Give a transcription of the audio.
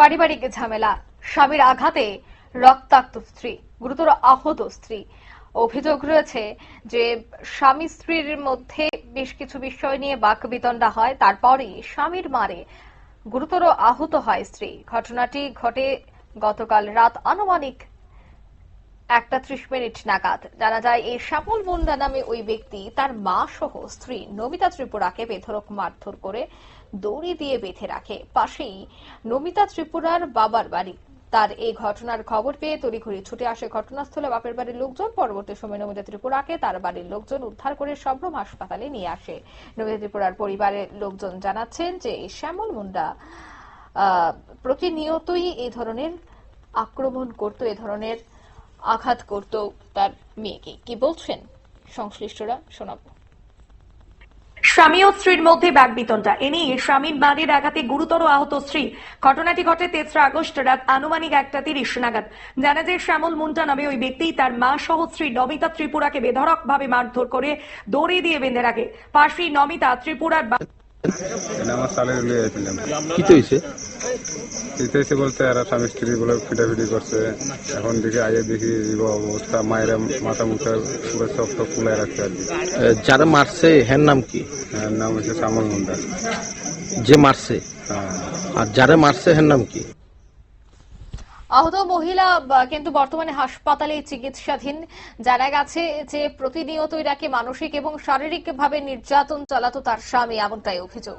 পারিবারিক ঝামেলা। স্বামীর আঘাতে রক্তাক্ত স্ত্রী, গুরুতর আহত স্ত্রী। অভিযোগ রয়েছে যে, স্বামী স্ত্রীর মধ্যে বেশ কিছু বিষয় নিয়ে বাকবিতণ্ডা হয় তারপরে স্বামীর মারে গুরুতর আহত হয় স্ত্রী। ঘটনাটি ঘটে গতকাল রাত আনুমানিক একটা ত্রিশ মিনিট নাগাদ। জানা যায়, এই শ্যামল মুন্ডা নামে ওই ব্যক্তি তার মা সহ স্ত্রী নমিতা ত্রিপুরাকে বেধরক মারধর করে দড়ি দিয়ে বেঁধে রাখে। পাশেই নমিতা ত্রিপুরার বাবার বাড়ি। তার এই ঘটনার খবর পেয়ে তড়িঘড়ি ছুটে আসে ঘটনাস্থলে বাপের বাড়ির লোকজন। পরবর্তী সময় নমিতা ত্রিপুরাকে তার বাড়ির লোকজন উদ্ধার করে সম্ভ্রম হাসপাতালে নিয়ে আসে। নমিতা ত্রিপুরার পরিবারের লোকজন জানাচ্ছেন যে, শ্যামল মুন্ডা প্রতিনিয়তই এই ধরনের আক্রমণ করত, এ ধরনের আঘাত করত তার মেয়েকে। কি বলছেন? সংশ্লিষ্টরা শোনাবো। স্বামী ও স্ত্রীর মধ্যে বাগবিতণ্ডা এ নিয়ে স্বামীর বাড়ির আঘাতে গুরুতর আহত স্ত্রী। ঘটনাটি ঘটে তেসরা আগস্ট রাত আনুমানিক একটা তিরিশ নাগাদ। জানা যায় শ্যামল মুন্টা নামে ওই ব্যক্তি তার মা সহ স্ত্রী নমিতা ত্রিপুরাকে বেধড়ক ভাবে মারধর করে দড়ি দিয়ে বেঁধে রাখে। পাশেই নমিতা ত্রিপুরার আমার সালে কি হয়েছে? ইতিহাসে বলতে এরা স্বামী স্ত্রী বলে ফিটাফিটি করছে। এখন দিকে আগে দেখি অবস্থা মায়েরা মাথা মুখে পুরো সব সব ফুলাই রাখছে আর কি। যারা মারছে হ্যার নাম কি? এর নাম হচ্ছে শ্যামল মুন্ডা যে মারছে? হ্যাঁ। আর যারা মারছে হ্যার নাম কি? আহত মহিলা কিন্তু বর্তমানে হাসপাতালে চিকিৎসাধীন। জানা গেছে যে প্রতিনিয়ত এটাকে মানসিক এবং শারীরিকভাবে নির্যাতন চালাতো তার স্বামী এমনটাই অভিযোগ।